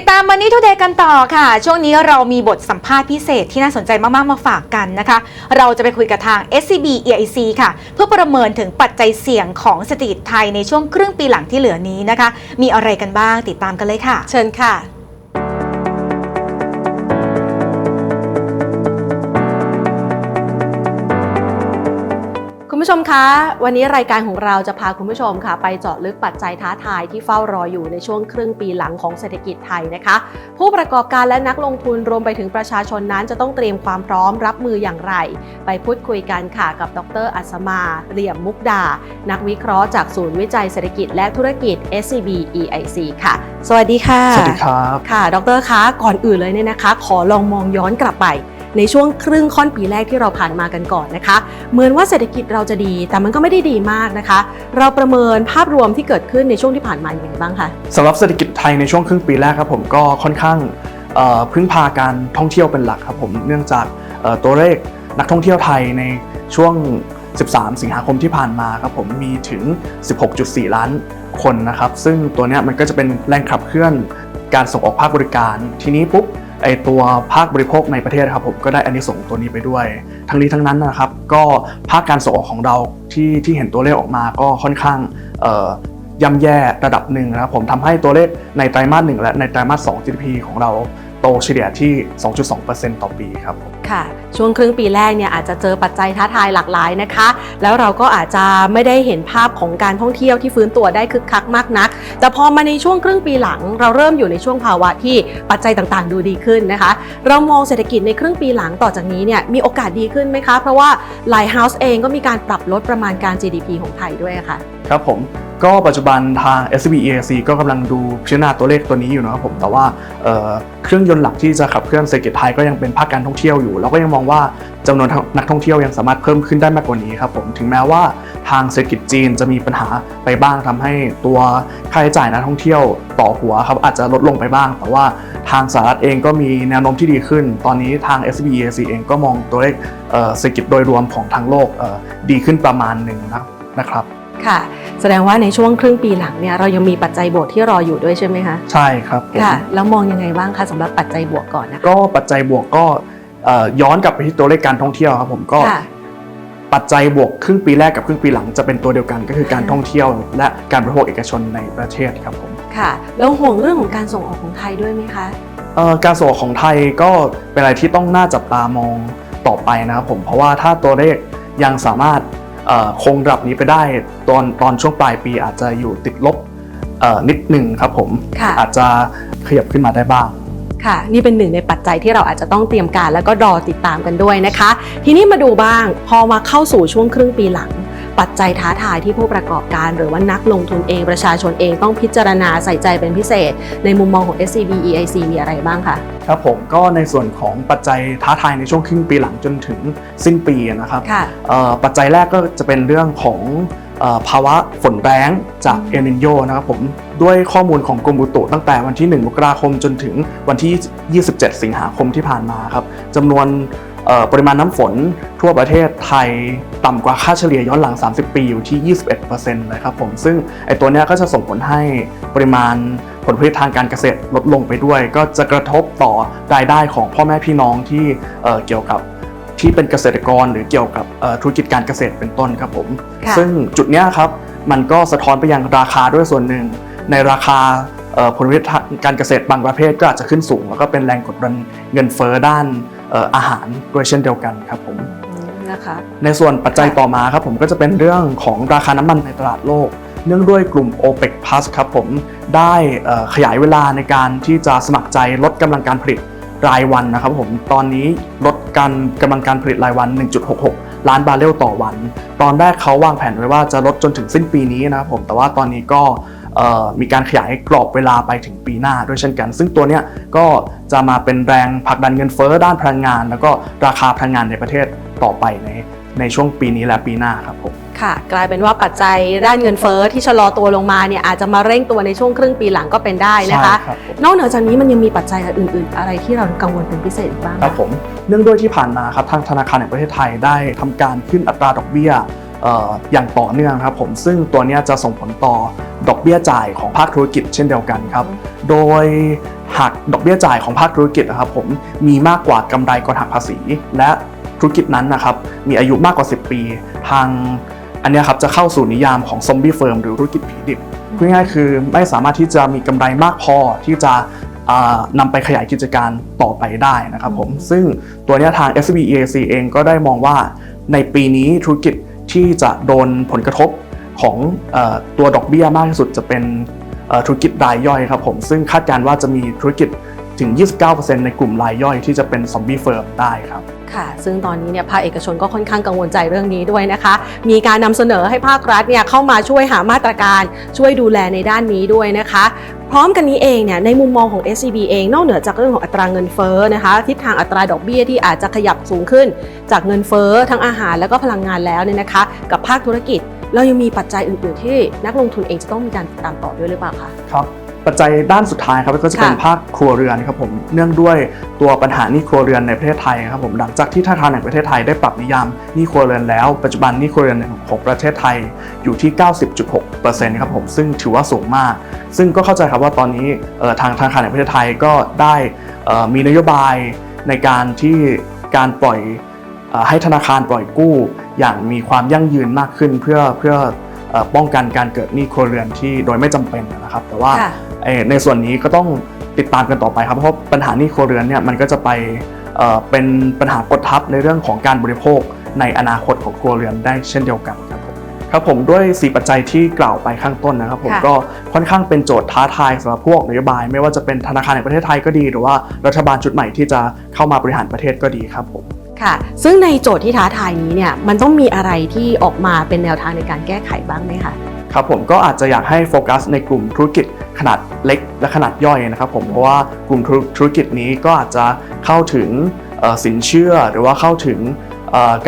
ติดตามมันนี่ทุเดย์กันต่อค่ะ ช่วงนี้เรามีบทสัมภาษณ์พิเศษที่น่าสนใจมาก ๆ มาฝากกันนะคะ เราจะไปคุยกับทาง SCB EIC ค่ะ เพื่อประเมินถึงปัจจัยเสี่ยงของเศรษฐกิจไทยในช่วงครึ่งปีหลังที่เหลือนี้นะคะ มีอะไรกันบ้างติดตามกันเลยค่ะ เชิญค่ะ คุณผู้ชมคะ วันนี้รายการของเราจะพาคุณผู้ชมค่ะ ไปเจาะลึกปัจจัยท้าทายที่เฝ้ารออยู่ในช่วงครึ่งปีหลังของเศรษฐกิจไทยนะคะ ผู้ประกอบการและนักลงทุนรวมไปถึงประชาชนนั้นจะต้องเตรียมความพร้อมรับมืออย่างไร ไปพูดคุยกันค่ะกับดร อัศมาเหลี่ยมมุกดา นักวิเคราะห์จากศูนย์วิจัยเศรษฐกิจและธุรกิจ SCB EIC ค่ะ สวัสดีค่ะ สวัสดีครับ ค่ะ ดรคะก่อนอื่นเลยเนี่ยนะคะ ขอลองมองย้อนกลับไป ในช่วงครึ่งค่อนปีแรกที่เราผ่านมากันก่อนนะคะ เหมือนว่าเศรษฐกิจเราจะดี แต่มันก็ไม่ได้ดีมากนะคะ เราประเมินภาพรวมที่เกิดขึ้นในช่วงที่ผ่านมาอย่างไรบ้างคะสำหรับเศรษฐกิจไทยในช่วงครึ่งปีแรกครับผมก็ค่อนข้างพึ่งพาการท่องเที่ยวเป็นหลักครับผมเนื่องจากตัวเลขนักท่องเที่ยวไทยในช่วง 13 สิงหาคมที่ผ่านมาครับผมมีถึง 16.4 ล้านคนนะครับ ซึ่งตัวนี้มันก็จะเป็นแรงขับเคลื่อนการส่งออกภาคบริการ ทีนี้ปุ๊บ ไอตัวภาคบริโภคในประเทศครับผมก็ได้อันิสงส์ตัวนี้ไปด้วย ทั้งนี้ทั้งนั้นนะครับ ก็ภาคการส่งออกของเราที่ที่เห็นตัวเลขออกมาก็ค่อนข้างเอ่อ ย่ำแย่ระดับหนึ่งนะครับผมทำให้ตัวเลขในไตรมาสหนึ่งและในไตรมาส2 GDP ของเราโตเฉลี่ยที่ 2.2%ต่อปีครับผมค่ะ ช่วงครึ่งปีแรกเนี่ยอาจจะเจอปัจจัยท้าทายหลากหลายนะคะ แล้วเราก็อาจจะไม่ได้เห็นภาพของการท่องเที่ยวที่ฟื้นตัวได้คึกคักมากนัก แต่พอมาในช่วงครึ่งปีหลัง เราเริ่มอยู่ในช่วงภาวะที่ปัจจัยต่างๆ ดูดีขึ้นนะคะ เรามองเศรษฐกิจในครึ่งปีหลังต่อจากนี้เนี่ยมีโอกาสดีขึ้นไหมคะ เพราะว่าหลายเฮาส์เองก็มีการปรับลดประมาณการ GDP ของไทยด้วยค่ะ ครับผมก็ปัจจุบันทาง s b e a c ก็กำลังดูพิจารณาตัวเลขตัวนี้อยู่นะครับผมแต่ว่าเเครื่องยนต์หลักที่จะขับเคลื่อนเศรษฐกิจไทยก็ยังเป็นภาคการท่องเที่ยวอยู่แล้วก็ยังมองว่าจำนวนนักท่องเที่ยวยังสามารถเพิ่มขึ้นได้มากกว่านี้ครับผมถึงแม้ว่าทางเศรษฐกิจจีนจะมีปัญหาไปบ้างทำให้ตัวค่าใช้จ่ายนักท่องเที่ยวต่อหัวครับอาจจะลดลงไปบ้าง แต่ว่าทางสหรัฐเองก็มีแนวโน้มที่ดีขึ้น ตอนนี้ทาง s b e a c เองก็มองตัวเลขเศรษฐกิจโดยรวมของทั้งโลกดีขึ้นประมาณหนึ่งนะนะครับ ค่ะ แสดงว่าในช่วงครึ่งปีหลังเนี่ยเรายังมีปัจจัยบวกที่รออยู่ด้วยใช่ไหมคะใช่ครับผมค่ะแล้วมองยังไงบ้างคะสำหรับปัจจัยบวกก่อนนะคะ ก็ปัจจัยบวกก็เอ่อย้อนกลับไปที่ตัวเลขการท่องเที่ยวครับผมก็ค่ะปัจจัยบวกครึ่งปีแรกกับครึ่งปีหลังจะเป็นตัวเดียวกันก็คือการท่องเที่ยว และการบริโภคเอกชนในประเทศครับผม ค่ะแล้วห่วงเรื่องของการส่งออกของไทยด้วยไหมคะ เอ่อการส่งออกของไทยก็เป็นอะไรที่ต้องน่าจับตามองต่อไปนะครับผมเพราะว่าถ้าตัวเลขยังสามารถเอ่อ คงระดับนี้ไปได้ตอนตอนช่วงปลายปีอาจจะอยู่ติดลบเอ่อนิดหนึ่งครับผมค่ะอาจจะขยับขึ้นมาได้บ้างค่ะนี่เป็นหนึ่งในปัจจัยที่เราอาจจะต้องเตรียมการแล้วก็รอติดตามกันด้วยนะคะ ทีนี้มาดูบ้างพอมาเข้าสู่ช่วงครึ่งปีหลัง ปัจจัยท้าทายที่ผู้ประกอบการ หรือว่านักลงทุนเองประชาชนเองต้องพิจารณาใส่ใจเป็นพิเศษ ในมุมมองของ SCB EIC มีอะไรบ้างคะครับผมก็ในส่วนของปัจจัยท้าทายในช่วงครึ่งปีหลังจนถึงสิ้นปีนะครับค่ะเอ่อปัจจัยแรกก็จะเป็นเรื่องของเอ่อภาวะฝนแรงจากอืมเอลนิโยนะครับผมด้วยข้อมูลของกรมอุตุตั้งแต่วันที่ 1 มกราคมจนถึงวันที่ 27 สิงหาคมที่ผ่านมาครับจำนวนเอ่อ ปริมาณน้ำฝนทั่วประเทศไทยต่ำกว่าค่าเฉลี่ยย้อนหลัง 30 ปีอยู่ที่ 21%เลยครับผมซึ่งไอตัวเนี้ยก็จะส่งผลให้ปริมาณผลผลิตทางการเกษตรลดลงไปด้วย ก็จะกระทบต่อรายได้ของพ่อแม่พี่น้องที่เอ่อเกี่ยวกับที่เป็นเกษตรกรหรือเกี่ยวกับเอ่อธุรกิจการเกษตรเป็นต้นครับผมค่ะซึ่งจุดเนี้ยครับมันก็สะท้อนไปยังราคาด้วยส่วนหนึ่ง ในราคาเอ่อผลผลิตทางการเกษตรบางประเภทก็อาจจะขึ้นสูง แล้วก็เป็นแรงกดดันเงินเฟ้อด้านเอ่ออาหารด้วยเช่นเดียวกันครับผมอืมนะคะในส่วนปัจจัยต่อมาครับผมก็จะเป็นเรื่องของราคาน้ำมันในตลาดโลก เนื่องด้วยกลุ่ม OPEC Plus ครับผมได้เอ่อขยายเวลาในการที่จะสมัครใจลดกำลังการผลิตรายวันนะครับผมตอนนี้ลดการกำลังการผลิตรายวัน 1.66 ล้านบาร์เรลต่อวัน ตอนแรกเขาวางแผนไว้ว่าจะลดจนถึงสิ้นปีนี้นะครับผมแต่ว่าตอนนี้ก็เอ่อ มีการขยายกรอบเวลาไปถึงปีหน้าด้วยเช่นกัน ซึ่งตัวเนี้ยก็จะมาเป็นแรงผลักดันเงินเฟ้อด้านพลังงาน แล้วก็ราคาพลังงานในประเทศต่อไปในในช่วงปีนี้และปีหน้าครับผมค่ะ กลายเป็นว่าปัจจัยด้านเงินเฟ้อที่ชะลอตัวลงมาเนี่ยอาจจะมาเร่งตัวในช่วงครึ่งปีหลังก็เป็นได้นะคะใช่ครับผมนอกเหนือจากนี้มันยังมีปัจจัยอื่น ๆ อะไรที่เรากังวลเป็นพิเศษอีกบ้างครับผมเนื่องด้วยที่ผ่านมาครับทางธนาคารแห่งประเทศไทยได้ทำการขึ้นอัตราดอกเบี้ยเอย่างต่อเนื่องครับผมซึ่งตัวนี้จะส่งผลต่อดอกเบี้ยจ่ายของภาคธุรกิจเช่นเดียวกันครับ โดยหากดอกเบี้ยจ่ายของภาคธุรกิจนะครับผมมีมากกว่ากำไรก่อนหักภาษี และธุรกิจนั้นนะครับมีอายุมากกว่า 10 ปี ทางอันนี้ครับจะเข้าสู่นิยามของซอมบี้เฟิร์มหรือธุรกิจผีดิบพูดง่ายคือไม่สามารถที่จะมีกำไรมากพอที่จะอ่านำไปขยายกิจการต่อไปได้นะครับผมซึ่งตัวนี้ทาง sbeac เองก็ได้มองว่าในปีนี้ธุรกิจ ที่จะโดนผลกระทบของอตัวดอกเบี้ยมากที่สุดจะเป็นธุรกิจรายย่อยครับผมซึ่งคาดการณ์ว่าจะมีธุรกิจถึง 29%ในกลุ่มรายย่อยที่จะเป็นซอมบี้เฟิร์มได้ครับ ค่ะ ซึ่งตอนนี้เนี่ยภาคเอกชนก็ค่อนข้างกังวลใจเรื่องนี้ด้วยนะคะ มีการนำเสนอให้ภาครัฐเนี่ยเข้ามาช่วยหามาตรการช่วยดูแลในด้านนี้ด้วยนะคะ พร้อมกันนี้เองเนี่ยในมุมมองของ SCB เองนอกเหนือจากเรื่องของอัตราเงินเฟ้อนะคะทิศทางอัตราดอกเบี้ยที่อาจจะขยับสูงขึ้น จากเงินเฟ้อทั้งอาหารแล้วก็พลังงานแล้วเนี่ยนะคะ กับภาคธุรกิจ เรายังมีปัจจัยอื่นๆที่นักลงทุนเองจะต้องมีการติดตามต่อด้วยหรือเปล่าคะครับ ปัจจัยด้านสุดท้ายครับก็จะเป็นค่ะภาคครัวเรือนครับผมเนื่องด้วยตัวปัญหาหนี้ครัวเรือนในประเทศไทยครับผมหลังจากที่ธนาคารแห่งประเทศไทยได้ปรับนิยามหนี้ครัวเรือนแล้ว ปัจจุบันหนี้ครัวเรือนของประเทศไทยอยู่ที่ 90.6%ครับผมซึ่งถือว่าสูงมาก ซึ่งก็เข้าใจครับว่าตอนนี้เอ่อทางธนาคารแห่งประเทศไทยก็ได้เอ่อมีนโยบายในการที่การปล่อยเอ่อให้ธนาคารปล่อยกู้ อย่างมีความยั่งยืนมากขึ้นเพื่อเพื่อเอ่อป้องกันการเกิดหนี้ครัวเรือนที่โดยไม่จำเป็นนะครับ แต่ว่าค่ะเอ่อ ในส่วนนี้ก็ต้องติดตามกันต่อไปครับเพราะปัญหาหนี้ครัวเรือนเนี่ยมันก็จะไปเอ่อเป็นปัญหากดทับในเรื่องของการบริโภคในอนาคตของครัวเรือนได้เช่นเดียวกันครับผมครับผมด้วย 4 ปัจจัยที่กล่าวไปข้างต้นนะครับผมค่ะก็ค่อนข้างเป็นโจทย์ท้าทายสำหรับพวกนโยบาย ไม่ว่าจะเป็นธนาคารแห่งประเทศไทยก็ดี หรือว่ารัฐบาลชุดใหม่ที่จะเข้ามาบริหารประเทศก็ดีครับผมค่ะ ซึ่งในโจทย์ที่ท้าทายนี้เนี่ยมันต้องมีอะไรที่ออกมาเป็นแนวทางในการแก้ไขบ้างไหมคะ ครับผมก็อาจจะอยากให้โฟกัสในกลุ่มธุรกิจขนาดเล็กและขนาดย่อยนะครับผมเพราะว่ากลุ่มธุรกิจนี้ก็อาจจะเข้าถึงสินเชื่อหรือว่าเข้าถึง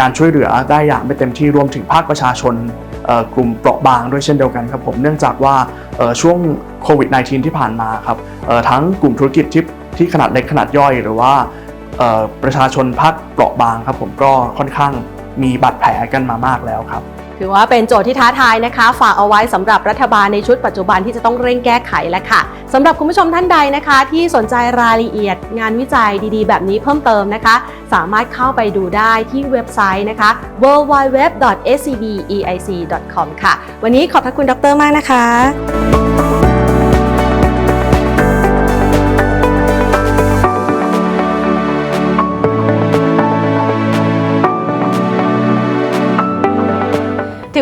การช่วยเหลือได้อย่างไม่เต็มที่รวมถึงภาคประชาชนกลุ่มเปราะบางด้วยเช่นเดียวกันครับผมเนื่องจากว่าช่วงโควิด -19 ที่ผ่านมาครับทั้งกลุ่มธุรกิจที่ที่ขนาดเล็กขนาดย่อยหรือว่าประชาชนภาคเปราะบางครับผมก็ค่อนข้างมีบาดแผลกันมามากแล้วครับ ถือว่าเป็นโจทย์ที่ท้าทายนะคะ ฝากเอาไว้สำหรับรัฐบาลในชุดปัจจุบันที่จะต้องเร่งแก้ไขแล้วค่ะสำหรับคุณผู้ชมท่านใดนะคะ ที่สนใจรายละเอียด งานวิจัยดีๆ แบบนี้เพิ่มเติมนะคะ สามารถเข้าไปดูได้ที่เว็บไซต์นะคะ www.scbeic.com ค่ะ วันนี้ขอบพระคุณดรมากนะคะ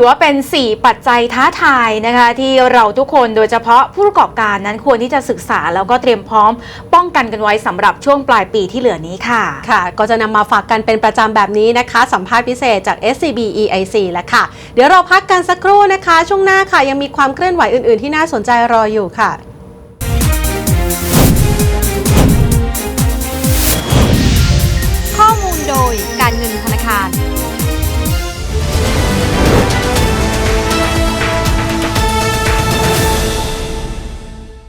ถือว่าเป็น 4 ปัจจัยท้าทายนะคะที่เราทุกคนโดยเฉพาะผู้ประกอบการนั้นควรที่จะศึกษาแล้วก็เตรียมพร้อม ป้องกันกันไว้สำหรับช่วงปลายปีที่เหลือนี้ค่ะ ค่ะ ก็จะนำมาฝากกันเป็นประจำแบบนี้นะคะ สัมภาษณ์พิเศษจาก SCB EIC แล้วค่ะ เดี๋ยวเราพักกันสักครู่นะคะ ช่วงหน้าค่ะยังมีความเคลื่อนไหวอื่น ๆ ที่น่าสนใจรออยู่ค่ะข้อมูลโดย